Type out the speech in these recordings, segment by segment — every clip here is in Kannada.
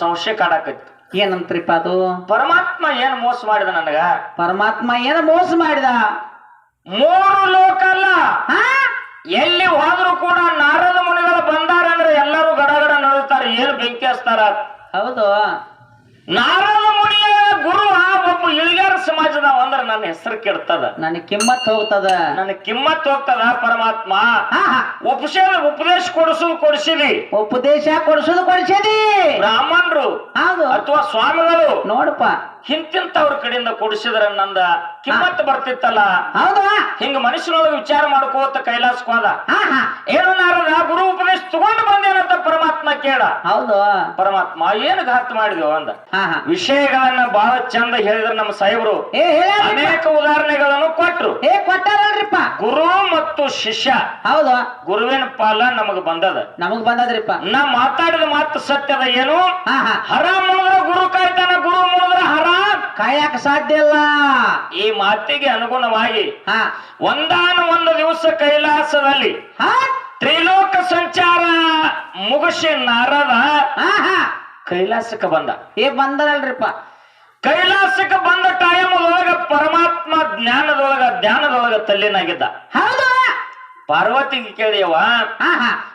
ಸಂಶಯ ಕಾಡಾಕೈತಿ ಏನಂತ್ರಿಪ್ಪ ಅದು? ಪರಮಾತ್ಮ ಏನ್ ಮೋಸ ಮಾಡಿದ ನನಗ? ಪರಮಾತ್ಮ ಏನ ಮೋಸ ಮಾಡಿದ? ಮೂರು ಲೋಕ ಅಲ್ಲ. ಹಾ ಎಲ್ಲಿ ಹೋದ್ರು ಕೂಡ ನಾರದ ಮುನಿಗಳು ಬಂದಾರ ಅಂದ್ರೆ ಎಲ್ಲರೂ ಗಡಗಡ ನಡುತ್ತಾರೆ ಏನು ಬೆಂಕಿ ಹಚ್ತಾರ? ಹೌದು. ನಾರದ ಇಳಿಗಾರ ಸಮಾಜದ ಅಂದ್ರೆ ನನ್ನ ಹೆಸರು ಕೆಡ್ತದ. ನನ್ನ ಕಿಮ್ಮತ್ ಹೋಗ್ತದ. ನನ್ನ ಕಿಮ್ಮತ್ ಹೋಗ್ತದ ಪರಮಾತ್ಮ. ಹಾ ಉಪದೇಶ ಕೊಡಿಸು ಕೊಡಿಸಿದಿ. ಉಪದೇಶ ಕೊಡಿಸುದು ಕೊಡಿಸಿದಿ. ಬ್ರಾಹ್ಮಣರು ಹೌದು. ಅಥವಾ ಸ್ವಾಮಿಗಳು ನೋಡಪ್ಪ. ಹಿಂತಿಂತವ್ರ ಕಡೆಯಿಂದ ಕೊಡಿಸಿದ್ರ ನಂದ ಕಿಮ್ಮತ್ ಬರ್ತಿತ್ತಲ್ಲ. ಹೌದಾ ಹಿಂಗ ಮನುಷ್ಯನೊಳಗೆ ವಿಚಾರ ಮಾಡ್ಕೋತ ಕೈಲಾಸಕೋದ. ಹೋದ ಏನು ನಾರದ ಗುರು ಉಪದೇಶ ತಗೊಂಡು ಬಂದೇನಂತ ಪರಮಾತ್ಮ ಕೇಳ. ಹೌದು. ಪರಮಾತ್ಮ ಏನು ಘಾತ್ ಮಾಡಿದ್ವು ಅಂದ. ಹಾ ವಿಷಯಗಳನ್ನ ಬಹಳ ಚಂದ ಹೇಳಿದ್ರ ನಮ್ಮ ಸಾಹೇಬರು ಏ ಹೇಳ ಅನೇಕ ಉದಾಹರಣೆಗಳನ್ನು ಕೊಟ್ರು. ಏ ಕೊಟ್ಟಾರಲ್ರಿಪ್ಪ. ಗುರು ಮತ್ತು ಶಿಷ್ಯ ಹೌದು. ಗುರುವಿನ ಪಾಲ ನಮಗ್ ಬಂದದ. ನಮಗ್ ಬಂದದ್ರಿಪ್ಪ. ನಾ ಮಾತಾಡಿದ ಮಾತು ಸತ್ಯದ ಏನು? ಹಾ ಹಾ. ಹರ ಮುಳಿದ್ರ ಗುರು ಕಾಯ್ತಾನ ಗುರು ಮುಳಿದ್ರ ಹರ. ಕಾಯಕ ಸಾಧ್ಯ ಇಲ್ಲ. ಈ ಮಾತಿಗೆ ಅನುಗುಣವಾಗಿ ಹಾ. ಒಂದಾನ ಒಂದು ದಿವಸ ಕೈಲಾಸದಲ್ಲಿ ಹಾ. ತ್ರಿಲೋಕ ಸಂಚಾರ ಮುಗಿಸಿ ನಾರದ ಹಾ ಹಾ. ಕೈಲಾಸಕ್ಕೆ ಬಂದ. ಏ ಬಂದರಲ್ರಿಪ್ಪ. ಕೈಲಾಸಕ್ಕೆ ಬಂದ ಟೈಮ್ ಒಳಗ ಪರಮಾತ್ಮ ಜ್ಞಾನದೊಳಗ ಧ್ಯಾನದೊಳಗ ತಲ್ಲಿನಾಗಿದ್ದ. ಹೌದು. ಪಾರ್ವತಿಗೆ ಕೇಳಿಯವ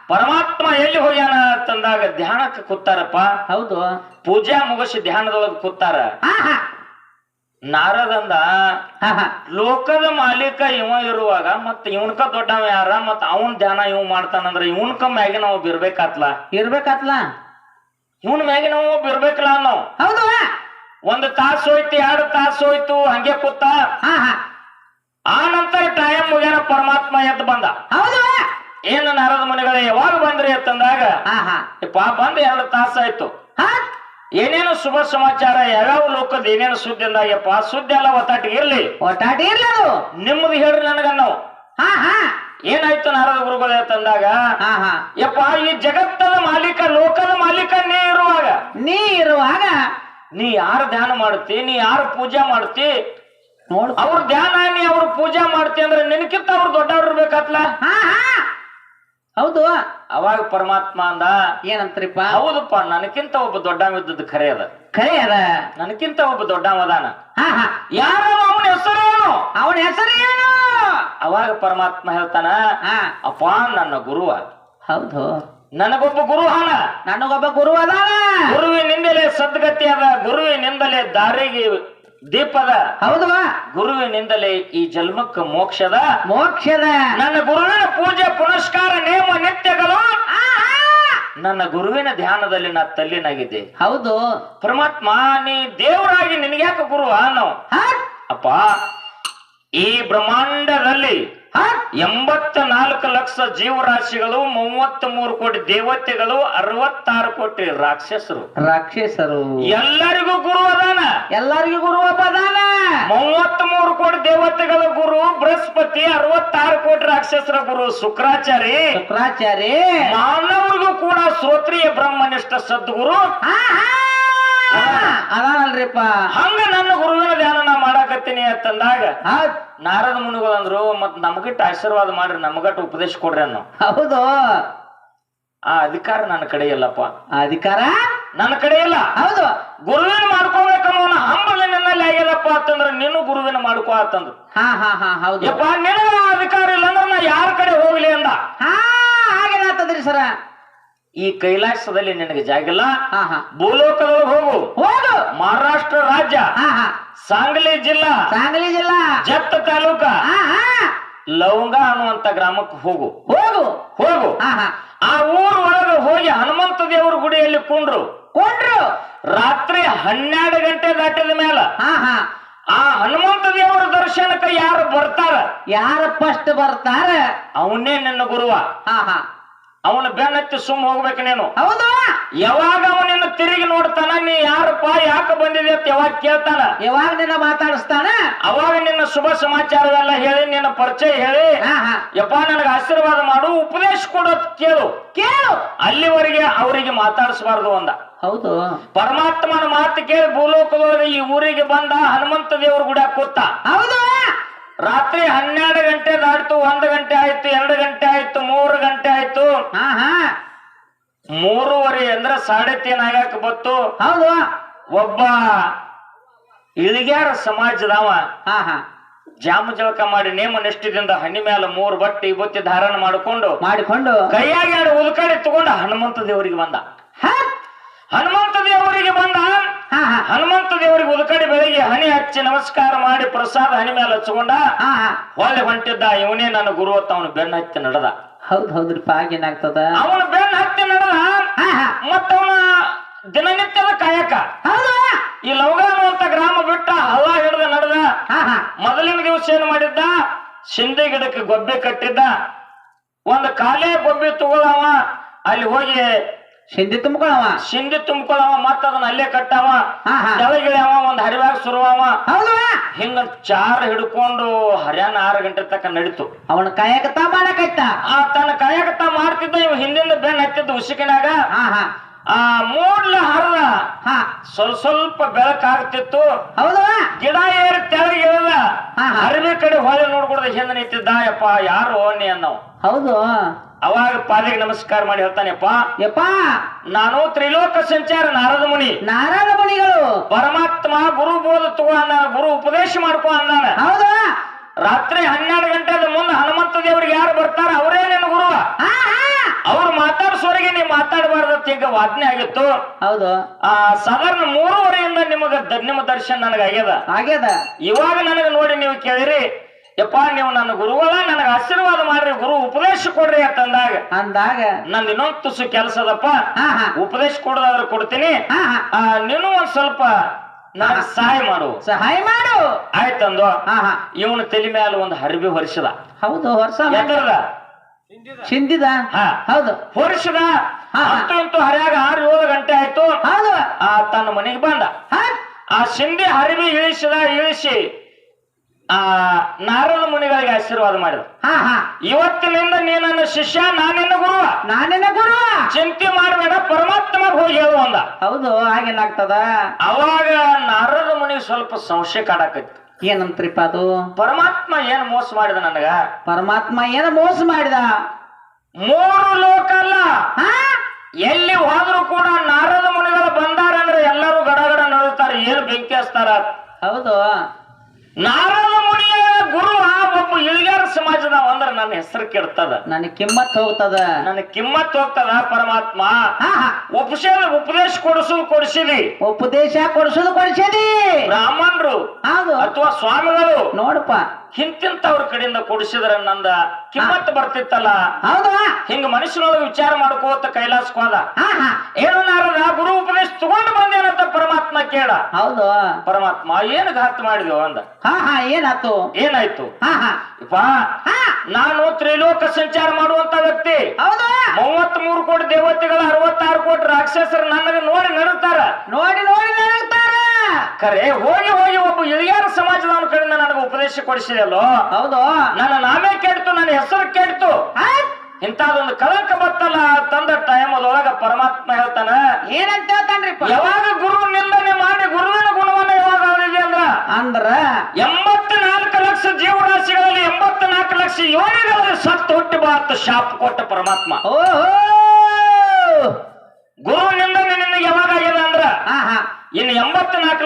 ಪರಮಾತ್ಮ ಎಲ್ಲಿ ಹೋಗ್ಯಾನ ಅಂತಂದಾಗ ಧ್ಯಾನಕ್ಕೆ ಕೂತಾರಪ್ಪ. ಹೌದು. ಪೂಜಾ ಮುಗಿಸಿ ಧ್ಯಾನದೊಳಗ ಕೂತಾರ. ನಾರದಂದ ಲೋಕದ ಮಾಲೀಕ ಇವ ಇರುವಾಗ ಮತ್ತೆ ಇವನ್ಕ ದೊಡ್ಡವ ಯಾರ ಮತ್ತ ಅವನ್ ಧ್ಯಾನ ಇವ್ ಮಾಡ್ತಾನಂದ್ರ ಇವನ್ಕ ಮ್ಯಾಗಿನ ಒಬ್ಬ ಇರ್ಬೇಕಾತ್ಲಾ. ಇರ್ಬೇಕಾತ್ಲಾ. ಇವನ್ ಮ್ಯಾಗಿನ ಒಬ್ಬ ಇರ್ಬೇಕಲ್ಲ ನಾವು ಹೌದು. ಒಂದ್ ತಾಸು ಹೋಯ್ತು ಎರಡು ತಾಸು ಹೋಯ್ತು ಹಂಗೆ ಕೂತ. ಹಾ ಹಾ. ಆ ನಂತರ ಟೈಮ್ ಮುಗಿಯನ ಪರಮಾತ್ಮ ಎದ್ದು ಬಂದ. ಹೌದು. ಏನು ನಾರದ ಮನೆಗಳೇ ಯಾವಾಗ ಬಂದ್ರಿ ಅಂತಂದಾಗ ಹಾ ಹಾ. ಬಂದ್ ಎರಡು ತಾಸು ಆಯ್ತು. ಹಾ. ಏನೇನು ಶುಭ ಸಮಾಚಾರ ಯಾವ್ಯಾವ ಲೋಕದ ಏನೇನು ಸುದ್ದಿ ಅಂದಾಗಪ್ಪ ಸುದ್ದಿ ಎಲ್ಲ ಒತ್ತಾಟಿಗೆ ಇರ್ಲಿ. ಒತ್ತಾಟಿ ಇರ್ಲಿ ಅದು. ನಿಮ್ಮದು ಹೇಳ್ರಿ ನನಗ ನಾವು ಹಾ ಹಾ. ಏನಾಯ್ತು ನಾರದ ಗುರುಗಳೇ ಅಂತಂದಾಗ ಹಾ ಹಾ. ಯಪ್ಪ ಈ ಜಗತ್ತದ ಮಾಲೀಕ ಲೋಕದ ಮಾಲೀಕ ನೀ ಇರುವಾಗ. ನೀ ಇರುವಾಗ ನೀ ಯಾರು ಧ್ಯಾನ ಮಾಡ್ತಿ ನೀ ಯಾರು ಪೂಜೆ ಮಾಡ್ತಿ ಅವ್ರ ಧ್ಯಾನ ನೀ ಅವ್ರ ಪೂಜೆ ಮಾಡ್ತಿ ಅಂದ್ರೆ ನಿನಕಿಂತ ಅವ್ರು ದೊಡ್ಡವ್ರು ಇರ್ಬೇಕತ್ಲ? ಹಾ ಹಾ. ಹೌದು. ಅವಾಗ ಪರಮಾತ್ಮ ಅಂದ ಏನಂತ್ರಿಪ್ಪ? ಹೌದಪ್ಪ ನನಕಿಂತ ಒಬ್ಬ ದೊಡ್ಡವ ಇದ್ದದ್ದು ಖರೆ ಅದ. ಖರೆ ಅದ? ನನಕಿಂತ ಒಬ್ಬ ದೊಡ್ಡವ ಅದಾನ. ಹಾ ಹಾ. ಯಾರ ಅವನ ಹೆಸರೇನು ಅವನ ಹೆಸರೇನು ಅವಾಗ ಪರಮಾತ್ಮ ಹೇಳ್ತಾನ ಅಪ್ಪ ನನ್ನ ಗುರುವ. ಹೌದು. ನನಗೊಬ್ಬ ಗುರು ಹಾನ ನನಗೊಬ್ಬ ಗುರು ಅದಾನ? ಗುರುವಿನಿಂದಲೇ ಸದ್ಗತಿ ಅದ ಗುರುವಿನಿಂದಲೇ ದಾರಿಗೆ ದೀಪದ. ಹೌದವಾ ಗುರುವಿನಿಂದಲೇ ಈ ಜನ್ಮಕ್ಕ ಮೋಕ್ಷದ. ಮೋಕ್ಷದ. ನನ್ನ ಗುರುವಿನ ಪೂಜೆ ಪುನಸ್ಕಾರ ನೇಮ ನಿತ್ಯಗಳು. ನನ್ನ ಗುರುವಿನ ಧ್ಯಾನದಲ್ಲಿ ನಾ ತಲ್ಲಿನಾಗಿದ್ದೆ. ಹೌದು. ಪರಮಾತ್ಮ ನೀ ದೇವರಾಗಿ ನಿನಗ್ಯಾಕ ಗುರು ನಾವು ಅಪ್ಪ ಈ ಬ್ರಹ್ಮಾಂಡದಲ್ಲಿ ಎಂಬತ್ತ ನಾಲ್ಕು ಲಕ್ಷ ಜೀವರಾಶಿಗಳು ಮೂವತ್ತ್ ಮೂರು ಕೋಟಿ ದೇವತೆಗಳು ಅರವತ್ತಾರು ಕೋಟಿ ರಾಕ್ಷಸರು. ರಾಕ್ಷಸರು. ಎಲ್ಲರಿಗೂ ಗುರು ಅದಾನ. ಎಲ್ಲರಿಗೂ ಗುರು ಅದಾನ. ಮೂವತ್ತ್ ಮೂರು ಕೋಟಿ ದೇವತೆಗಳ ಗುರು ಬೃಹಸ್ಪತಿ ಅರವತ್ತಾರು ಕೋಟಿ ರಾಕ್ಷಸರ ಗುರು ಶುಕ್ರಾಚಾರಿ. ಶುಕ್ರಾಚಾರ್ಯ ಮಾನವರಿಗೂ ಕೂಡ ಶ್ರೋತ್ರಿಯ ಬ್ರಹ್ಮನಿಷ್ಠ ಸದ್ಗುರು. ಅದಾನಲ್ರಿಪ್ಪ. ಹಂಗ ನನ್ನ ಗುರುವಿನ ಧ್ಯಾನ ನಾ ಮಾಡಾಕತ್ತೀನಿ ಅಂತಂದಾಗ ನಾರದ ಮುನುಗಳು ಅಂದ್ರು ಮತ್ ನಮ್ಗಿಟ್ಟ ಆಶೀರ್ವಾದ ಮಾಡ್ರಿ ನಮ್ಗಟ್ಟ ಉಪದೇಶ ಕೊಡ್ರಿ ಅನ್ನೋ. ಹೌದು. ಆ ಅಧಿಕಾರ ನನ್ನ ಕಡೆ ಇಲ್ಲಪ್ಪ. ಆ ಅಧಿಕಾರ? ನನ್ನ ಕಡೆ ಇಲ್ಲ. ಹೌದು. ಗುರುವಿನ ಮಾಡ್ಕೋಬೇಕನ್ನೋ ಹಂಬಲಿ ನನ್ನಲ್ಲಿ ಆಗ್ಯದಪ್ಪ ಅಂತಂದ್ರೆ ನೀನು ಗುರುವಿನ ಮಾಡ್ಕೋ ಅಂತಂದ್ರು. ಹಾ ಹಾ ಹಾ ಹೌದು. ನಿನ್ನ ಅಧಿಕಾರ ಇಲ್ಲ ಅಂದ್ರೆ ನಾ ಯಾರ ಕಡೆ ಹೋಗ್ಲಿ ಅಂದ? ಹಾ ಹಾಗೆ ಸರ? ಈ ಕೈಲಾಸದಲ್ಲಿ ನಿನಗೆ ಜಾಗಿಲ್ಲ. ಭೂಲೋಕದೊಳಗೆ ಹೋಗು. ಹೋಗು. ಮಹಾರಾಷ್ಟ್ರ ರಾಜ್ಯ. ಸಾಂಗ್ಲಿ ಜಿಲ್ಲಾ. ಸಾಂಗ್ಲಿ ಜಿಲ್ಲಾ. ಜತ್ ತಾಲೂಕ. ಲವಂಗ ಅನ್ನುವಂತ ಗ್ರಾಮಕ್ಕೆ ಹೋಗು. ಹೋಗು. ಹೋಗು. ಆ ಊರ್ ಒಳಗೆ ಹೋಗಿ ಹನುಮಂತ ದೇವರ ಗುಡಿಯಲ್ಲಿ ಕುಂಡ್ರು. ಕುಂಡ್ರು. ರಾತ್ರಿ ಹನ್ನೆರಡು ಗಂಟೆ ದಾಟಿದ ಮೇಲೆ ಹಾ ಹಾ. ಆ ಹನುಮಂತ ದೇವರ ದರ್ಶನಕ್ಕೆ ಯಾರು ಬರ್ತಾರ? ಯಾರ ಫಸ್ಟ್ ಬರ್ತಾರ? ಅವನೇ ನನ್ನ ಗುರುವ. ಹಾ ಹಾ. ಅವನ ಬೆನ್ನತ್ತಿ ಸುಮ್ ಹೋಗ್ಬೇಕು ನೀನು. ಹೌದು. ಯಾವಾಗ ಅವನನ್ನ ತಿರುಗಿ ನೋಡ್ತಾನ ನೀ ಯಾರಪ್ಪ ಯಾಕೆ ಬಂದಿದೆ ಅಂತ ಯಾವಾಗ ಕೇಳ್ತಾನ? ಯಾವಾಗ ನಿನ್ನ ಮಾತಾಡಿಸ್ತಾನ? ಅವಾಗ ನಿನ್ನ ಶುಭ ಸಮಾಚಾರವೆಲ್ಲ ಹೇಳಿ ನಿನ್ನ ಪರಿಚಯ ಹೇಳಿ ಯಪ್ಪ ನನಗೆ ಆಶೀರ್ವಾದ ಮಾಡು ಉಪದೇಶ ಕೊಡೋದ್ ಕೇಳು. ಕೇಳು. ಅಲ್ಲಿವರೆಗೆ ಅವರಿಗೆ ಮಾತಾಡಿಸಬಾರ್ದು ಅಂದ. ಹೌದು. ಪರಮಾತ್ಮನ ಮಾತು ಕೇಳಿ ಭೂಲೋಕದೊಳಗೆ ಈ ಊರಿಗೆ ಬಂದ ಹನುಮಂತ ದೇವ್ರ ಗುಡ ಕೂತ ಹೌದು. ರಾತ್ರಿ ಹನ್ನೆರಡು ಗಂಟೆ ದಾಟ್ತು ಒಂದು ಗಂಟೆ ಆಯ್ತು ಎರಡು ಗಂಟೆ ಆಯ್ತು ಮೂರು ಗಂಟೆ ಆಯ್ತು. ಹಾ ಹಾ. ಮೂರುವರೆ ಅಂದ್ರ ಸಾಡೆ ತೀನ್ ಆಗಾಕ ಬತ್ತು ಹೌದಾ. ಒಬ್ಬ ಇಳಿಗ್ಯಾರ ಸಮಾಜದವ ಹಾ ಹಾ. ಜಾಮ ಜಳಕ ಮಾಡಿ ನೇಮ ನಿಷ್ಠದಿಂದ ಹಣ್ಣಿ ಮ್ಯಾಲ ಮೂರು ಬಟ್ಟೆ ಬುತ್ತಿ ಧಾರಣ ಮಾಡಿಕೊಂಡು ಮಾಡಿಕೊಂಡು ಕೈಯಾಗ ಎರಡು ಉದ್ಕಡೆ ತಗೊಂಡು ಹನುಮಂತ ದೇವರಿಗೆ ಬಂದ. ಹಾ. ಹನುಮಂತ ದೇವರಿಗೆ ಬಂದ. ಹಾ ಹಾ. ಹನುಮಂತ ದೇವರಿಗೆ ಉದ್ಕಡೆ ಬೆಳಿಗ್ಗೆ ಹನಿ ಹಚ್ಚಿ ನಮಸ್ಕಾರ ಮಾಡಿ ಪ್ರಸಾದ ಹನಿ ಮೇಲೆ ಹಚ್ಕೊಂಡ ಹಾ ಹಾ. ಹೊಳ್ಳಿ ಹೊಂಟಿದ್ದ ಇವನೇ ನನ್ನ ಗುರುವತ್ತ ಅಂತ ಅವನು ಬೆನ್ನ ಹತ್ತಿ ನಡೆದ. ಹೌದ್ ಹೌದ್ರಿಪ್ಪ ಏನಾಗ್ತದ? ಅವನು ಬೆನ್ನ ಹತ್ತಿ ನಡೆದ ಹಾ ಹಾ. ಮತ್ತವನ ದಿನನಿತ್ಯದ ಕಾಯಕ. ಈ ಲವಗಾನ ಅಂತ ಗ್ರಾಮ ಬಿಟ್ಟ ಹಲ್ಲ ಹಿಡಿದ ನಡೆದ. ಹಾ ಹಾ. ಮೊದಲಿನ ದಿವಸ ಏನ್ ಮಾಡಿದ್ದ? ಸಿಂಧಿ ಗಿಡಕ್ಕೆ ಗೊಬ್ಬೆ ಕಟ್ಟಿದ್ದ. ಒಂದು ಕಾಲೇ ಗೊಬ್ಬೆ ತಗೊಳವ. ಅಲ್ಲಿ ಹೋಗಿ ಸಿಂಧಿ ತುಂಬಿಕೊಳ್ಳವ ಸಿಂಧಿ ತುಂಬಿಕೊಳ್ಳವ ಮತ್ತ ಅದನ್ನ ಅಲ್ಲೇ ಕಟ್ಟವ. ಕೆಳಗಿಳಿಯವ ಒಂದ್ ಹರಿವಾಗ ಸುರುವವ. ಹೌದು ಹಿಂಗ ಚಾರ್ ಹಿಡ್ಕೊಂಡು ಹರ್ಯಾಣ ಆರು ಗಂಟೆ ತಕ್ಕ ನಡೀತು. ಅವನ ಕಾಯಕತಾ ಮಾಡಕೈತ ಆ ತನ್ನ ಕಾಯಕತ ಮಾಡ್ತಿದ್ದ ಇವ್ ಹಿಂದಿಂದ ಬೆನ್ ಹತ್ತಿದ್ದ ಉಸಿಕಿನಾಗ. ಆ ಮೂಡ್ಲ ಹರ ಹಾ. ಸ್ವಲ್ಪ ಸ್ವಲ್ಪ ಬೆಳಕಾಗ್ತಿತ್ತು. ಹೌದಾ ಗಿಡ ಏರಿ ತೆಳಗಿಲ್ಲ ಹಾ. ಕಡೆ ಹೊಳೆ ನೋಡ್ಕೊಡ್ದ ಹಿಂದೆ ನಿಂತಿದ್ದ. ಯಪ್ಪ ಯಾರು ನೀ ಅನ್ನವ್ ಹೌದು. ಅವಾಗ ಪಾದಿಗೆ ನಮಸ್ಕಾರ ಮಾಡಿ ಹೇಳ್ತಾನೆಪ್ಪ. ಯಪ್ಪ. ನಾನು ತ್ರಿಲೋಕ ಸಂಚಾರ ನಾರದ ಮುನಿ. ನಾರಾಯಣ ಮುನಿಗಳು. ಪರಮಾತ್ಮ ಗುರು ಬೋಧ ತಗೋ ಅಂದಾನ ಗುರು ಉಪದೇಶ ಮಾಡ್ಕೋ ಅಂದಾನ. ಹೌದಾ. ರಾತ್ರಿ ಹನ್ನೆರಡು ಗಂಟೆ ಮುಂದೆ ಹನುಮಂತ ದೇವ್ರಿಗೆ ಯಾರು ಬರ್ತಾರ ಅವರೇ ನಿನ್ನ ಗುರು. ಅವ್ರು ಮಾತಾಡ್ಸೋರಿಗೆ ನೀವು ಮಾತಾಡಬಾರ್ದಂತ ಈಗ ವಾಜ್ಞೆ ಆಗಿತ್ತು. ಹೌದು. ಆ ಸಾಧಾರಣ ಮೂರುವರೆಯಿಂದ ನಿಮಗ ನಿಮ್ಮ ದರ್ಶನ ನನಗಾಗ್ಯದ ಆಗ್ಯದ. ಇವಾಗ ನನಗೆ ನೋಡಿ ನೀವು ಕೇಳಿರಿ. ಯಪ್ಪ ನೀವು ನನ್ನ ಗುರುವಲ್ಲ ನನಗೆ ಆಶೀರ್ವಾದ ಮಾಡ್ರಿ ಗುರು ಉಪದೇಶ ಕೊಡ್ರಿ ಅಂತಂದಾಗ ಅಂದಾಗ ನನ್ನ ಇನ್ನೊಂದು ತುಸು ಕೆಲಸದಪ್ಪ ಉಪದೇಶ ಕೊಡೋದಾದ್ರೆ ಕೊಡ್ತೀನಿ. ನೀನು ಒಂದ್ ಸ್ವಲ್ಪ ನನಗೆ ಸಹಾಯ ಮಾಡು. ಸಹಾಯ ಮಾಡು. ಆಯ್ತಂದು. ಇವನ ತಲೆ ಮೇಲೆ ಒಂದು ಹರಿಬಿ ಹೊರಿಸದ. ಹೌದು ಹೊರಸ ಚಿಂದಿದ ಹೌದು. ಹೊರಿಸಿದ. ಅಂತೂ ಹರಿಯಾಗ ಆರು ಏಳು ಗಂಟೆ ಆಯ್ತು. ಹೌದು. ಆ ತನ್ನ ಮನೆಗೆ ಬಂದ. ಆ ಸಿಂಧಿ ಹರಿಬಿ ಇಳಿಸಿದ ಇಳಿಸಿ ಆ ನಾರದ ಮುನಿಗಳಿಗೆ ಆಶೀರ್ವಾದ ಮಾಡಿದ್ರು ಹಾ ಹಾ. ಇವತ್ತಿನಿಂದ ನೀ ನನ್ನ ಶಿಷ್ಯ ನಾನಿನ್ನ ಗುರುವ. ನಾನಿನ ಗುರು ಚಿಂತೆ ಮಾಡಬೇಡ ಪರಮಾತ್ಮ ಹೋಗಿ ಹೇಳು ಅಂದ. ಹೌದು ಹಾಗೇನಾಗ್ತದ? ಅವಾಗ ನಾರದ ಮುನಿ ಸ್ವಲ್ಪ ಸಂಶಯ ಕಾಡಕೈತಿ. ಏನಂತ್ರಿಪ್ಪ ಅದು? ಪರಮಾತ್ಮ ಏನ್ ಮೋಸ ಮಾಡಿದ ನನಗ? ಪರಮಾತ್ಮ ಏನ ಮೋಸ ಮಾಡಿದ? ಮೂರು ಲೋಕ ಅಲ್ಲ. ಹಾ? ಎಲ್ಲಿ ಹೋದ್ರು ಕೂಡ ನಾರದ ಮುನಿಗಳು ಬಂದಾರಂದ್ರೆ ಎಲ್ಲರೂ ಗಡಗಡ ನಡುತ್ತಾರೆ ಏನು ಬೆಂಕಿ ಹಚ್ತಾರ ಹೌದು. ನಾರದ ಮುನಿಯ ಆ ಒಬ್ಬ ಇಳಿಗಾರ ಸಮಾಜದ ಅಂದ್ರೆ ನನ್ನ ಹೆಸರು ಕೆಡ್ತದ. ನನಗೆ ಕಿಮ್ಮತ್ ಹೋಗ್ತದ. ನನ್ನ ಕಿಮ್ಮತ್ ಹೋಗ್ತದ ಪರಮಾತ್ಮ. ಹಾ ಉಪದೇಶ ಕೊಡಿಸು ಕೊಡಿಸಿದಿ. ಉಪದೇಶ ಕೊಡ್ಸೋದು ಕೊಡಿಸಿದಿ. ಬ್ರಾಹ್ಮಣರು ಅಥವಾ ಸ್ವಾಮಿಗಳು ನೋಡಪ್ಪ. ಹಿಂತಿಂತವ್ರ ಕಡೆಯಿಂದ ಕೊಡಿಸಿದ್ರ ನಂದ ಕಿಮ್ಮತ್ ಬರ್ತಿತ್ತಲ್ಲ. ಹೌದಾ. ಹಿಂಗ ಮನುಷ್ಯನೊಳಗೆ ವಿಚಾರ ಮಾಡ್ಕೋತ ಕೈಲಾಸಕ್ಕೆ ಹೋದ ಹಾ ಹಾ. ಏನು ನಾರದ ಗುರು ಉಪದೇಶ ತಗೊಂಡು ಬಂದೇನಂತ ಪರಮಾತ್ಮ ಕೇಳ. ಹೌದು. ಪರಮಾತ್ಮ ಏನ್ ಘಾತ್ ಮಾಡಿದ್ವು ಅಂದ. ಹಾ ಹಾ ಏನಾತು ಏನಾಯ್ತು? ಹಾ ನಾನು ತ್ರಿಲೋಕ ಸಂಚಾರ ಮಾಡುವಂತ ವ್ಯಕ್ತಿ. ಹೌದು. ಮೂವತ್ತ್ ಮೂರು ಕೋಟಿ ದೇವತೆಗಳ ಅರವತ್ತಾರು ಕೋಟಿ ರಾಕ್ಷಸರು ನನಗೆ ನೋಡಿ ನಡುತ್ತಾರ ನೋಡಿ ನೋಡಿ ನಡಗ್ತಾರ ಖರೆ ಹೋಗಿ ಹೋಗಿ ಒಬ್ಬ ಇಳಿಯಾರ ಸಮಾಜದವನ ಕಡೆಯಿಂದ ನನಗೆ ಉಪದೇಶ ಕೊಡಿಸಿದೆಯಲ್ಲೋ? ಹೌದು. ನನ್ನ ನಾಮೇ ಕೆಡ್ತು ನನ್ನ ಹೆಸರು ಕೆಡ್ತು? ಇಂಥದೊಂದು ಕಳಂಕ ಬರ್ತಲ್ಲ ತಂದ ಟೈಮ್ ಅದೊಳಗ ಪರಮಾತ್ಮ ಹೇಳ್ತಾನ ಏನಂತ ಹೇಳ್ತಾನ್ರಿ ಯಾವಾಗ ಗುರು ನಿಂದನೆ ಮಾಡಿ ಗುರುವಿನ ಗುಣವನ್ನ ಯಾವಾಗ ಹೇಳಿದೆ ಅಂದ್ರ? ಅಂದ್ರ? ಎಂಬತ್ನಾಲ್ಕು ಲಕ್ಷ ಜೀವರಾಶಿಗಳಲ್ಲಿ ಎಂಬತ್ನಾಲ್ಕು ಲಕ್ಷ ಯೋನಿಗಳಲ್ಲಿ ಸತ್ತು ಹುಟ್ಟಿ ಬಾತ್ ಶಾಪ್ ಕೊಟ್ಟ ಪರಮಾತ್ಮ. ಓಹೋ ಗುರು ನಿಂದನೆ ನಿನಗೆ ಯಾವಾಗ ಆಗಿದೆ ಅಂದ್ರ ಹಾ ಹಾ ಇನ್ನು ಎಂಬತ್ನಾಲ್ಕು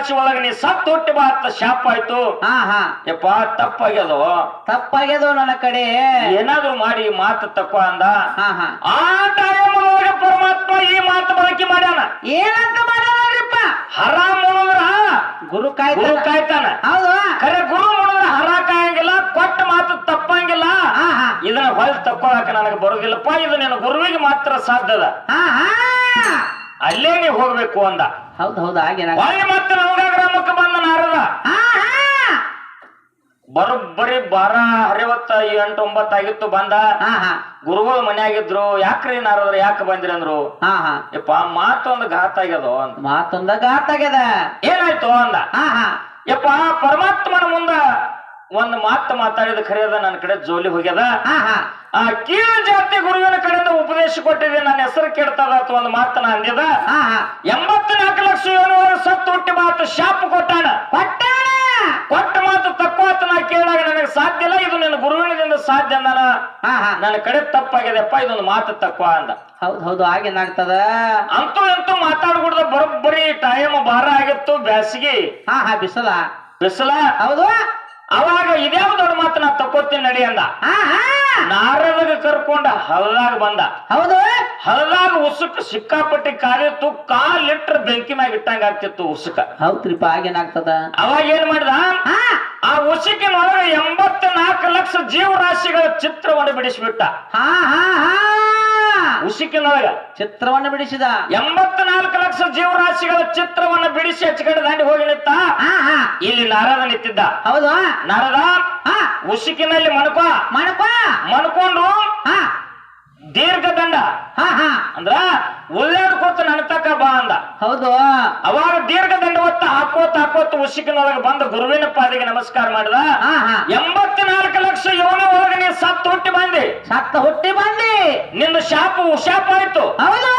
ಲಕ್ಷ ಒಳಗ ನೀ ಸತ್ ಹುಟ್ಟಿ ಬಾತ್ ಶಾಪ ಆಯ್ತು. ಹಾ ಹಾ. ಯಪ್ಪ ತಪ್ಪಾಗ್ಯದ? ತಪ್ಪಾಗ್ಯದ ನನ್ನ ಕಡೆ. ಏನಾದ್ರು ಮಾಡಿ ಮಾತು ತಪ್ಪ ಅಂದ? ಹಾ ಹಾ. ಆ ಟೈಮ್ ಒಳಗೆ ಪರಮಾತ್ಮ ಈ ಮಾತು ಬಳಕೆ ಮಾಡ್ಯಾನ. ಏನಂತ ಮಾಡ್ಯಾನ್ರಿಪ್ಪ ಹರಾಮ್ ಉಳಿದ್ರ ಗುರು ಗುರು ಕಾಯ್ತಾನ. ಹೌದು. ಖರೆ ಗುರು ಮುಡಿದ್ರ ಹರ ಕಾಯಂಗಿಲ್ಲ ಕೊಟ್ಟ ಮಾತು ತಪ್ಪಂಗಿಲ್ಲ. ಇದನ್ನ ಹೊಲ್ ತಕ್ಕೊಳಕ ನನಗೆ ಬರುದಿಲ್ಲಪ್ಪ. ಇದು ನಿನ್ನ ಗುರುವಿಗೆ ಮಾತ್ರ ಸಾಧ್ಯದ ಹಾ ಹಾ. ಅಲ್ಲೇ ನೀವು ಹೋಗ್ಬೇಕು ಅಂದ. ಹೌದು ಹೌದು ಹೊಳ್ಳಿ ಮತ್ತೆ ನವಗ ಗ್ರಾಮಕ್ಕೆ ಬಂದ ನಾರದ ಬರೋಬ್ಬರಿ ಬಾರ ಅರವತ್ತ ಎಂಟು ಒಂಬತ್ತು ಆಗಿತ್ತು ಬಂದ. ಹಾ ಹಾ. ಗುರುಗಳು ಮನ್ಯಾಗಿದ್ರು ಯಾಕ್ರಿ ನಾರದ್ರ ಯಾಕೆ ಬಂದ್ರಿ ಅಂದ್ರು? ಹಾ ಹಾ. ಯಪ್ಪ ಮಾತೊಂದು ಘಾತ ಆಗ್ಯದ ಮಾತೊಂದ ಘಾತ ಆಗ್ಯದ. ಏನಾಯ್ತು ಅಂದ? ಹಾ ಹಾ. ಯಪ್ಪ ಪರಮಾತ್ಮನ ಮುಂದ ಒಂದು ಮಾತು ಮಾತಾಡಿದ ಖರೆಯದ ನನ್ನ ಕಡೆ ಜೋಲಿ ಹೋಗ್ಯದ. ಆ ಕೀಳು ಜಾತಿ ಗುರುವಿನ ಕಡೆಯಿಂದ ಉಪದೇಶ ಕೊಟ್ಟಿದೆ ನನ್ನ ಹೆಸರು ಕೆಡ್ತದ ಅಂತ ಒಂದು ಮಾತು ಅಂದಿದ. ಹಾ ಹಾ. ಎಂಬತ್ನಾಲ್ಕು ಲಕ್ಷ ಯೋನಿಗಳು ಸತ್ತು ಹುಟ್ಟಿ ಮಾತು ಶಾಪ್ ಕೊಟ್ಟಾಣ ಕೊಟ್ಟಾಣ ಕೊಟ್ಟ ಮಾತು ತಕ್ಕೋತ ನಾ ಕೇಳಾಗ ನನಗೆ ಸಾಧ್ಯ ಇಲ್ಲ ಇದು ನಿನ್ನ ಗುರುವಿನದಿಂದ ಸಾಧ್ಯ ಅಂದನ. ಹಾ ಹಾ. ನನ್ನ ಕಡೆ ತಪ್ಪಾಗ್ಯದಪ್ಪ ಇದೊಂದು ಮಾತು ತಕ್ವ ಅಂದ. ಹೌದ್ ಹೌದು ಆಗೇನಾಗ್ತದ ಅಂತೂ ಅಂತೂ ಮಾತಾಡ್ಬಿಡ್ದ ಬರೋಬ್ಬರಿ ಟೈಮ್ ಭಾರ ಆಗಿತ್ತು ಬ್ಯಾಸಿಗೆ. ಹಾ ಹಾ ಬಿಸಲ. ಬಿಸಲ. ಹೌದು. ಅವಾಗ ಇದ್ಯಾವ ದೊಡ್ಡ ಮಾತು ನಾ ತಕೋತೀನಿ ನಡಿ ಅಂದ. ನಾರದಾಗ ಕರ್ಕೊಂಡ ಹಲದಾಗ ಬಂದ. ಹೌದು. ಹಲದಾಗ ಉಸುಕ್ ಸಿಕ್ಕಾಪಟ್ಟಿ ಕಾಲಿತ್ತು ಕಾಲ್ ಲೀಟರ್ ಬೆಂಕಿ ಮ್ಯಾಗ ಇಟ್ಟಂಗ ಆಗ್ತಿತ್ತು ಉಸುಕ. ಹೌದ್ರಿಪ್ಪ ಆಗೇನಾಗ್ತದ ಅವಾಗ ಏನ್ ಮಾಡಿದ? ಹಾ. ಆ ಉಸುಕಿನೊಳಗೆ ಎಂಬತ್ತ ನಾಲ್ಕು ಲಕ್ಷ ಜೀವರಾಶಿಗಳ ಚಿತ್ರವನ್ನು ಬಿಡಿಸಿಬಿಟ್ಟ ಹಾ ಹಾ ಹಾ. ಉಸುಕಿನೊಳಗ ಚಿತ್ರವನ್ನು ಬಿಡಿಸಿದ. ಎಂಬತ್ತ ನಾಲ್ಕು ಲಕ್ಷ ಜೀವರಾಶಿಗಳ ಚಿತ್ರವನ್ನು ಬಿಡಿಸಿ ಹಚ್ಕಡೆ ದಾಂಡಿ ಹೋಗಿ ನಿಂತ ಇಲ್ಲಿ ನಾರದ ನಿಂತಿದ್ದ. ಹೌದಾ. ನಾರದ ಉಸುಕಿನಲ್ಲಿ ಮಣಕ ಮಣಕ ಮಣ್ಕೊಂಡು ದೀರ್ಘ ದಂಡ. ಹಾ ಹಾ. ಅಂದ್ರ ನಡತಕ್ಕ ಬಾ ಅಂದ. ಹೌದು. ಅವಾಗ ದೀರ್ಘ ದಂಡ ಹೊತ್ತ ಹಾಕೋತ ಹಾಕೋತ ಉಸುಕಿನೊಳಗೆ ಬಂದ ಗುರುವಿನ ಪಾದಿಗೆ ನಮಸ್ಕಾರ ಮಾಡಿದ. ಹಾ ಸತ್ತ ಹುಟ್ಟಿ ಬಂದಿ. ನಿನ್ನ ಶಾಪ ಶಾಪ ಆಯ್ತು. ಹೌದಾ?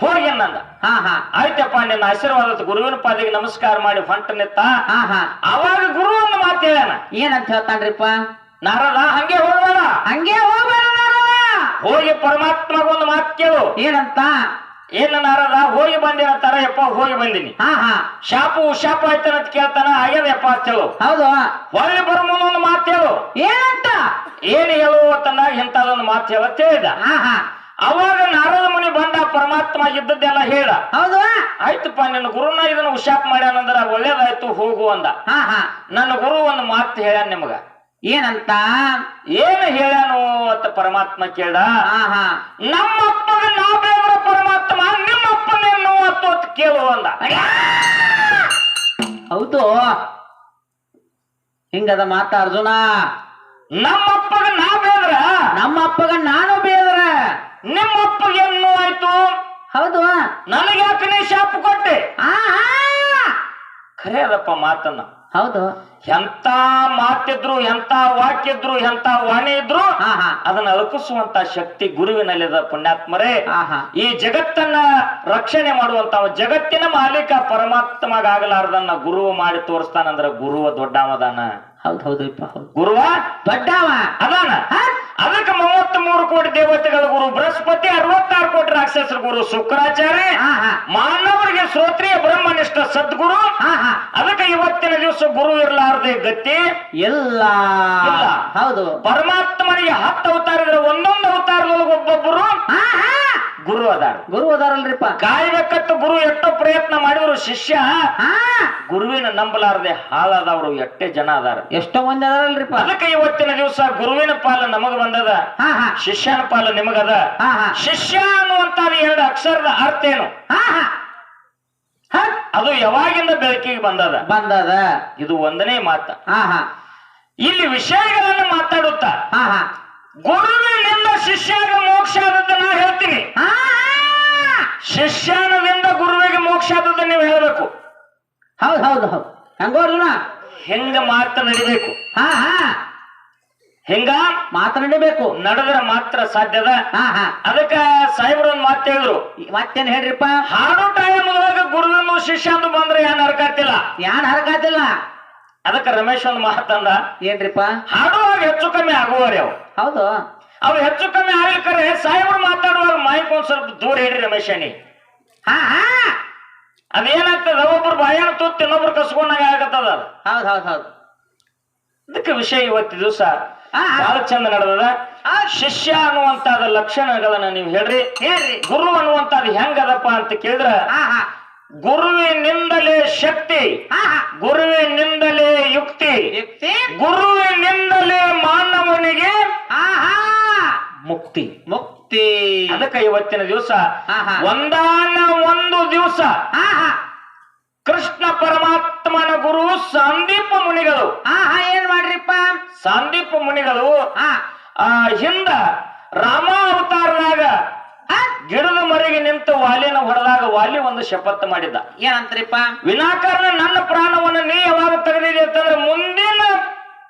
ಹೋಗಿ ನಂದ ಹಾ ಹಾ. ಆಯ್ತಪ್ಪ ನಿನ್ನ ಆಶೀರ್ವಾದ ಗುರುವಿನ ಪಾದಿಗೆ ನಮಸ್ಕಾರ ಮಾಡಿ ಫಂಟ ನಿತ್ತ. ಹಾ ಹಾ. ಅವಾಗ ಗುರು ಒಂದು ಮಾತು ಹೇಳ್ಯಾನ. ಏನಂತ ಹೇಳ್ತಾನ್ರಿಪ್ಪ? ನಾರದ ಹಂಗೆ ಹೋಗ್ಬೇಡ. ಹಂಗೆ ಹೋಗ್ಬೇಡ ನಾರದ. ಹೋಗಿ ಪರಮಾತ್ಮಗೊಂದು ಮಾತು ಕೇಳು. ಏನಂತ? ಏನ ನಾರದ ಹೋಗಿ ಬಂದಿನ ತರ ಯಪ್ಪ ಹೋಗಿ ಬಂದಿನಿ. ಹಾ ಹಾ. ಶಾಪು ಶಾಪ ಆಯ್ತಾನಂತ ಕೇಳ್ತಾನ ಆಗ್ಯದಪ್ಪ ಅಂತ ಹೇಳು. ಹೌದು. ಹೊಳ್ಳಿ ಬರ ಮುಂದೊಂದು ಒಂದು ಮಾತು ಹೇಳು. ಏನಂತ? ಏನ್ ಹೇಳುವತ್ತನ್ನ ಇಂಥದೊಂದು ಮಾತು ಹೇಳತ್ ಹೇಳಿದ ಹಾ ಹಾ. ಅವಾಗ ನಾರದ ಮುನಿ ಬಂದ ಪರಮಾತ್ಮ ಇದ್ದದ್ದೆಲ್ಲ ಹೇಳ. ಹೌದು. ಆಯ್ತಪ್ಪ ನಿನ್ನ ಗುರುನ ಇದನ್ನ ಹುಷಾಪ್ ಮಾಡ್ಯಾನಂದ್ರ ಒಳ್ಳೇದಾಯ್ತು ಹೋಗು ಅಂದ. ಹಾ ಹಾ. ನನ್ನ ಗುರು ಒಂದು ಮಾತು ಹೇಳ್ಯಾನ ನಿಮಗ. ಏನಂತ? ಏನು ಹೇಳ್ಯಾನು ಅಂತ ಪರಮಾತ್ಮ ಕೇಳ ಹಾ ಹಾ. ನಮ್ಮ ಅಪ್ಪಗ ನಾ ಬೇವರ ಪರಮಾತ್ಮ ಅಪ್ಪನೇನು ಕೇಳುವ ಕೇಳು ಅಂದ. ಹೌದು. ಹಿಂಗದ ಮಾತ ಅರ್ಜುನ? ನಮ್ಮ ಅಪ್ಪಗ ನಾ ಬೇದ್ರ ನಮ್ಮ ಅಪ್ಪಗ ನಾನು ಬೇದ್ರ ನಿಮ್ಮ ಅಪ್ಪಗೇನು ಆಯ್ತು ಹೌದು. ನನಗೆ ಶಾಪ್ ಕೊಟ್ಟೆ? ಆ. ಖರೆ ಅದಪ್ಪ ಮಾತನ್ನ. ಹೌದು. ಎಂತ ಮಾತಿದ್ರು ಎಂತ ವಾಕ್ಯಿದ್ರು ಎಂತ ವಾಣಿ ಇದ್ರು ಅದನ್ನ ಅಳಕಿಸುವಂತ ಶಕ್ತಿ ಗುರುವಿನಲ್ಲಿದ ಪುಣ್ಯಾತ್ಮರೇ. ಈ ಜಗತ್ತನ್ನ ರಕ್ಷಣೆ ಮಾಡುವಂತ ಜಗತ್ತಿನ ಮಾಲೀಕ ಪರಮಾತ್ಮಗಾಗಲಾರ್ದನ್ನ ಗುರು ಮಾಡಿ ತೋರಿಸ್ತಾನಂದ್ರ ಗುರುವ ದೊಡ್ಡವದಾನ. ಹೌದ್ ಹೌದು. ಗುರುವ? ದೊಡ್ಡವ? ಅದಾನ? ಅದಕ್ಕೆ ಮೂವತ್ತ್ ಮೂರು ಕೋಟಿ ದೇವತೆಗಳ ಗುರು ಬೃಹಸ್ಪತಿ ಅರವತ್ತಾರು ಕೋಟಿ ರಾಕ್ಷಸರ ಗುರು ಶುಕ್ರಾಚಾರ್ಯ ಮಾನವರಿಗೆ ಶ್ರೋತ್ರಿಯ ಬ್ರಹ್ಮನಿಷ್ಠ ಸದ್ಗುರು ಇವತ್ತಿನ ದಿವಸ ಗುರು ಇರಲಾರದೆ ಗತಿ? ಇಲ್ಲ. ಇಲ್ಲ. ಹೌದು. ಪರಮಾತ್ಮನಿಗೆ ಹತ್ತು ಅವತಾರ ಇದ್ರೆ ಒಂದೊಂದು ಅವತಾರದೊಳಗೆ ಒಬ್ಬೊಬ್ಬರು ಗುರು? ಅದಾರ. ಗುರು ಅದಾರಲ್ರಿಪ್ಪ. ಕಾಯ್ಬೇಕತ್ತು ಗುರು ಎಷ್ಟೋ ಪ್ರಯತ್ನ ಮಾಡಿದ್ರು ಶಿಷ್ಯ. ಹಾ. ಗುರುವಿನ ನಂಬಲಾರದೆ ಹಾಳಾದವರು ಎಷ್ಟೇ ಜನ ಅದಾರ. ಎಷ್ಟೋ ಮಂದಿ ಅದಾರಲ್ರಿಪ್ಪ. ಅದಕ್ಕೆ ಇವತ್ತಿನ ದಿವಸ ಗುರುವಿನ ಪಾಲ ನಮಗ ಬಂದದ. ಶಿಷ್ಯನ ಪಾಲ ನಿಮಗದ. ಶಿಷ್ಯ ಅನ್ನುವಂತ ಎರಡು ಅಕ್ಷರದ ಅರ್ಥ ಏನು? ಅದು ಯಾವಾಗಿಂದ ಬೆಳಕಿಗೆ ಬಂದದ? ಬಂದದ. ಇದು ಒಂದನೇ ಮಾತ. ಇಲ್ಲಿ ವಿಷಯಗಳನ್ನು ಮಾತಾಡುತ್ತ. ಗುರುವಿನಿಂದ ಶಿಷ್ಯನ ಮೋಕ್ಷ ಆದದ್ದು ನಾ ಹೇಳ್ತೀನಿ. ಶಿಷ್ಯನದಿಂದ ಗುರುವಿಗೆ ಮೋಕ್ಷ ಆದದ್ದು ನೀವು ಹೇಳಬೇಕು. ಹೌದು ಹೌದು ಹೌದು. ಹಂಗೋ ಹೆಂಗ ಮಾತು ನಡಿಬೇಕು? ಹಾ ಹಾ. ಹೆಂಗ? ಮಾತನಾಡಬೇಕು. ನಡೆದ್ರ ಮಾತ್ರ ಸಾಧ್ಯದ ಹಾ ಹಾ. ಅದಕ್ಕ ಸಾಹೇಬ್ರ ಒಂದ್ ಮಾತು ಹೇಳಿದ್ರು. ಮತ್ತೇನ್ ಹೇಳ್ರಿಪ್ಪ? ಹಾಡು ಟೈಮ್ ಗುರುವಿನ ಶಿಷ್ಯ ಅಂತ ಬಂದ್ರೆ ಏನ್ ಹರ್ಕಾತಿಲ್ಲ? ಯಾನ್ ಹರಕಾತಿಲ್ಲ? ಅದಕ್ಕ ರಮೇಶ್ ಒಂದ್ ಮಾತಂದ ಏನ್ರಿಪ್ಪ? ಹಾಡುವಾಗ ಹೆಚ್ಚು ಕಮ್ಮಿ ಆಗುವರಿ ಅವು ಹೌದು. ಅವು ಹೆಚ್ಚು ಕಮ್ಮಿ ಆಗ್ಲಿಕ್ಕರೆ ಸಾಹೇಬ್ರು ಮಾತಾಡುವಾಗ ಮೈಕ್ ಒಂದ್ ಸ್ವಲ್ಪ ದೂರ ಇಡ್ರಿ ರಮೇಶನಿ ಹಾ ಹಾ. ಅದೇನಾಗ್ತದ? ಒಬ್ರು ಬಾಯಾನ ತುತ್ತು ಇನ್ನೊಬ್ರು ಕಸ್ಕೊಂಡಾಗ ಆಗತ್ತದ ಹೌದು ಹೌದ್ ಹೌದ್. ಅದಕ್ಕೆ ವಿಷಯ ಇವತ್ತು ದಿವಸ. ಬಹಳ ಚಂದ ನಡೆದದ? ಶಿಷ್ಯ ಅನ್ನುವಂತಾದ ಲಕ್ಷಣಗಳನ್ನ ನೀವು ಹೇಳ್ರಿ. ಗುರು ಅನ್ನುವಂತಾದ ಹೆಂಗದಪ್ಪ ಅಂತ ಕೇಳಿದ್ರ? ಗುರುವಿನಿಂದಲೇ ಶಕ್ತಿ ಗುರುವಿನಿಂದಲೇ ಯುಕ್ತಿ ಗುರುವಿನಿಂದಲೇ ಮಾನವನಿಗೆ ಮುಕ್ತಿ. ಮುಕ್ತಿ. ಅದಕ್ಕೆ ಇವತ್ತಿನ ದಿವಸ. ಒಂದಾನ ಒಂದು ದಿವಸ. ಕೃಷ್ಣ ಪರಮಾತ್ಮನ ಗುರು ಸಂದೀಪ ಮುನಿಗಳು. ಹಾ ಹಾ ಏನ್ ಮಾಡ್ರಿಪ್ಪ? ಸಂದೀಪ ಮುನಿಗಳು ಹಾ ಆ ಹಿಂದ ರಾಮ ಅವತಾರನಾಗ ಗಿಡದ ಮರೆಗೆ ನಿಂತು ವಾಲಿನ ಹೊಡೆದಾಗ ವಾಲಿ ಒಂದು ಶಪಥ ಮಾಡಿದ್ದ. ಏನಂತ್ರಿಪ್ಪ? ವಿನಾಕಾರಣ ನನ್ನ ಪ್ರಾಣವನ್ನು ನೀ ಯಾವಾಗ ತೆಗೆದಿದೆ ಅಂತಂದ್ರೆ ಮುಂದಿನ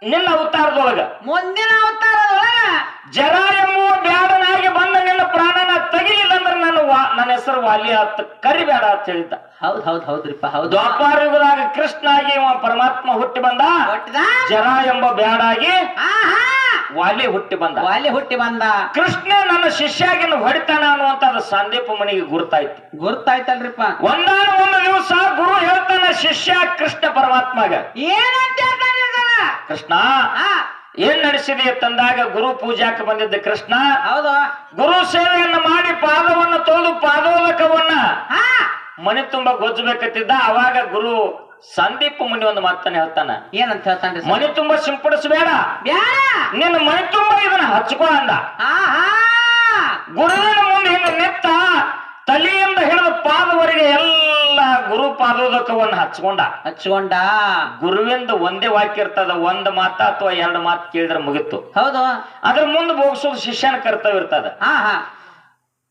ನಿನ್ನ ಅವತಾರದೊಳಗ. ಮುಂದಿನ ಅವತಾರದೊಳಗ? ಜರ ಎಂಬುವ ಬ್ಯಾಡನಾಗಿ ಬಂದ ನಿನ್ನ ಪ್ರಾಣನ ತೆಗಿಲಿಲ್ಲ ಅಂದ್ರೆ ನನ್ನ ವಾ ನನ್ನ ಹೆಸರು ವಾಲಿ ಆತ ಕರಿಬೇಡ ಅಂತ ಹೇಳಿದ್ದ. ಹೌದ್ ಹೌದ್ ಹೌದ್ರಿಪ್ಪ ಹೌದು. ದ್ವಾಪಾರ ಯುಗದಾಗ ಕೃಷ್ಣ ಆಗಿ ಇವ ಪರಮಾತ್ಮ ಹುಟ್ಟಿ ಬಂದ. ಹುಟ್ಟಿದ ಜರ ಎಂಬ ಹಾ ವಾಲಿ ಹುಟ್ಟಿ ಬಂದ. ವಾಲಿ ಹುಟ್ಟಿ ಬಂದ. ಕೃಷ್ಣ ನನ್ನ ಶಿಷ್ಯಾಗಿನ ಹೊಡಿತಾನ ಅನ್ನುವಂತ ಸಂದೀಪ ಮನಿಗೆ ಗುರುತಾಯ್ತು. ಗುರ್ತಾಯ್ತಲ್ರಿಪ್ಪ. ಒಂದಾನ ಒಂದು ದಿವಸ ಗುರು ಹೇಳ್ತಾನ ಶಿಷ್ಯ ಕೃಷ್ಣ ಪರಮಾತ್ಮಗ. ಏನಂತ ಹೇಳ್ತಾನೆ? ಕೃಷ್ಣ ಹಾ. ಏನ್ ನಡೆಸಿದೆ ತಂದಾಗ ಗುರು ಪೂಜಾಕ್ಕೆ ಬಂದಿದ್ದ ಕೃಷ್ಣ? ಹೌದು. ಗುರು ಸೇವೆಯನ್ನು ಮಾಡಿ ಪಾದವನ್ನು ಮನೆ ತುಂಬಾ ಗೊಜ್ಜಬೇಕತ್ತಿದ್ದ ಅವಾಗ ಗುರು ಸಂದೀಪ್ ಮುನಿ ಒಂದು ಮಾತನ್ನ ಹೇಳ್ತಾನ. ಏನಂತ ಹೇಳ್ತಾನ್ರಿ ಮನೆ ತುಂಬಾ ಸಿಂಪಡಿಸಬೇಡ. ನಿನ್ನ ಮನೆ ತುಂಬಾ ಇದನ್ನ ಹಚ್ಕೊ ಅಂದ. ಗುರುವಿನ ಮುಂದೆ ಹಿಂಗ ನಿತ್ತ ತಲೆಯಿಂದ ಹಿಡಿದು ಪಾದವರೆಗೆ ಎಲ್ಲ ಗುರು ಪಾದೋದಕವನ್ನ ಹಚ್ಕೊಂಡ. ಹಚ್ಕೊಂಡ? ಗುರುವಿಂದ ಒಂದೇ ವಾಕ್ಯ ಇರ್ತದ ಒಂದ್ ಮಾತ ಅಥವಾ ಎರಡು ಮಾತು ಕೇಳಿದ್ರೆ ಮುಗಿತು ಹೌದು. ಅದ್ರ ಮುಂದೆ ಬೋಗಿಸೋದು ಶಿಷ್ಯನ ಕರ್ತವ್ಯ ಇರ್ತದ. ಹಾ ಹಾ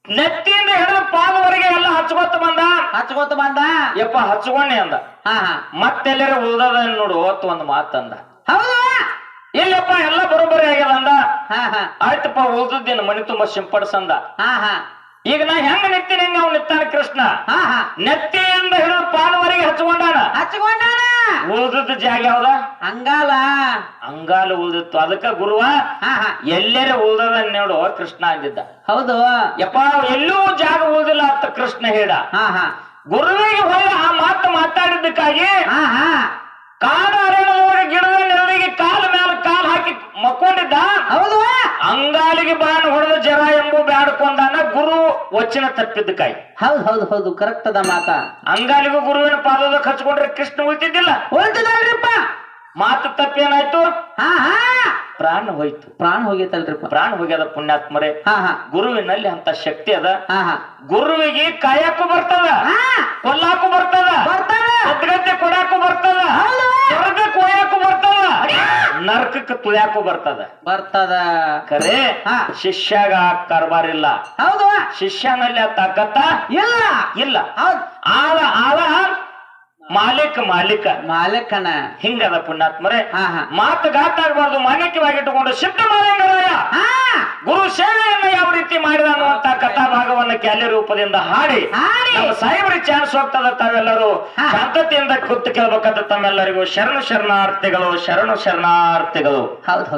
ನೆತ್ತಿಯಿಂದ ಹಿಡಿದು ಪಾದವರೆಗೆ ಎಲ್ಲ ಹಚ್ಕೊತ ಬಂದ. ಹಚ್ಕೊತ ಬಂದ? ಯಪ್ಪ ಹಚ್ಕೊಂಡೆ ಅಂದ. ಹಾ ಹಾ. ಮತ್ತೆಲ್ಲರ ಉಳ್ದದ ನೋಡು ಓತ್ ಒಂದು ಮಾತಂದ ಹೌದು? ಇಲ್ಲಪ್ಪ ಎಲ್ಲ ಬರೋಬ್ಬರಿ ಆಗ್ಯದ ಅಂದ. ಹಾ ಹಾ. ಆಯ್ತಪ್ಪ ಉಳ್ದದ್ದೇನು ಮನಿ ತುಂಬಾ ಸಿಂಪಡಿಸಂದ ಹಾ ಹಾ. ಈಗ ನಾ ಹೆಂಗ ನಿಂತೀನಿ ಹೆಂಗ ಅವ್ನು ನಿಂತಾನ ಕೃಷ್ಣ? ಹಾ ಹಾ. ನೆತ್ತಿಯಿಂದ ಹಿಡಿದು ಪಾದವರೆಗೆ ಹಚ್ಕೊಂಡಾನ. ಹಚ್ಕೊಂಡಾನ? ಉಳ್ದದ್ದು ಜಾಗ ಯಾವ್ದ? ಹಂಗಾಲ ಅಂಗಾಲ ಉಳ್ದಿತ್ತು. ಅದಕ್ಕ ಗುರುವ ಎಲ್ಲೆರೆ ಉಳ್ದದ ನೋಡು ಕೃಷ್ಣ ಅಂದಿದ್ದ. ಹೌದು. ಯಪ್ಪ ಎಲ್ಲೂ ಜಾಗ ಉಳ್ದಿಲ್ಲ ಅಂತ ಕೃಷ್ಣ ಹೇಳ. ಗುರುವಿಗೆ ಹೋಗಿ ಆ ಮಾತು ಮಾತಾಡಿದ್ದಕ್ಕಾಗಿ ಕಾಡ ಅರಣ್ಯದೊಳಗೆ ಗಿಡದ ನೆರಳಿಗೆ ಕಾಲ ಮೇಲೆ ಕಾಲ್ ಹಾಕಿ ಮಕ್ಕೊಂಡಿದ್ದ ಹೌದು ಅಂಗಾಲಿಗೆ ಬಾಣ ಹೊಡೆದ ಜರ ಎಂಬು ಬ್ಯಾಡ್ಕೊಂಡಾನ ಗುರು ವಚನ ತಪ್ಪಿದ್ದ ಕೈ. ಹೌದು ಹೌದು ಹೌದು ಕರೆಕ್ಟ್ ಅದ ಮಾತ. ಅಂಗಾಲಿಗೂ ಗುರುವಿನ ಪಾದದ ಹಚ್ಕೊಂಡ್ರೆ ಕೃಷ್ಣ ಉಳಿತಿದ್ದಿಲ್ಲ? ಉಳ್ತದಲ್ರಿಪ್ಪ ಮಾತು ತಪ್ಪೇನಾಯ್ತು? ಹಾ ಹಾ. ಪ್ರಾಣ ಹೋಯ್ತು. ಪ್ರಾಣ ಹೋಗೈತಲ್ರಿಪ್ಪ. ಪ್ರಾಣ ಹೋಗ್ಯದ ಪುಣ್ಯಾತ್ಮರೇ. ಹಾ ಹಾ. ಗುರುವಿನಲ್ಲಿ ಅಂತ ಶಕ್ತಿ ಅದ. ಹಾ ಹಾ. ಗುರುವಿಗೆ ಕಾಯಕ್ಕೂ ಬರ್ತದ. ಹಾ. ಕೊಲ್ಲಾಕು ಬರ್ತದ. ಬರ್ತಾನ ಸದ್ಗತ್ತೆ ಕೊಡಾಕು ಬರ್ತದ. ಹೌದು. ಸ್ವರ್ಗಕ್ಕೆ ಒಯ್ಯಾಕು ಬರ್ತದ. ನರಕಕ್ಕೆ ತುಳ್ಯಾಕು ಬರ್ತದ. ಬರ್ತದ. ಕರೆ ಹಾ. ಶಿಷ್ಯಾಗ ಆ ಕಾರ್ಬಾರಿಲ್ಲ ಹೌದು. ಶಿಷ್ಯನಲ್ಲಿ ಆ ತಾಕತ್ತ ಇಲ್ಲ. ಇಲ್ಲ. ಹೌದು. ಆಳ ಆಳ ಮಾಲೀಕ ಮಾಲೀಕ. ಮಾಲಕನ. ಹಿಂಗದ ಪುಣ್ಯಾತ್ಮರೇ. ಮಾತು ಘಾತಾಗಬಾರ್ದು ಮಾನ್ಯವಾಗಿಟ್ಟುಕೊಂಡು ಸಿದ್ಧ ಮಾಲಿಂಗರಾಯ ಗುರು ಸೇವೆಯನ್ನ ಯಾವ ರೀತಿ ಮಾಡಿದ ಅನ್ನುವಂತ ಕಥಾಭಾಗವನ್ನ ಕ್ಯಾಲೆ ರೂಪದಿಂದ ಹಾಡಿ. ನಮ್ಮ ಸಾಹೇಬರಿಗೆ ಚಾನ್ಸ್ ಹೋಗ್ತದ ತಾವೆಲ್ಲರೂ. ಶಾಂತತೆಯಿಂದ ಕೂತು ಕೇಳ್ಬೇಕಂತ ತಮ್ಮೆಲ್ಲರಿಗೂ ಶರಣು ಶರಣಾರ್ಥಿಗಳು ಶರಣು ಶರಣಾರ್ಥಿಗಳು. ಹೌದು ಹೌದು.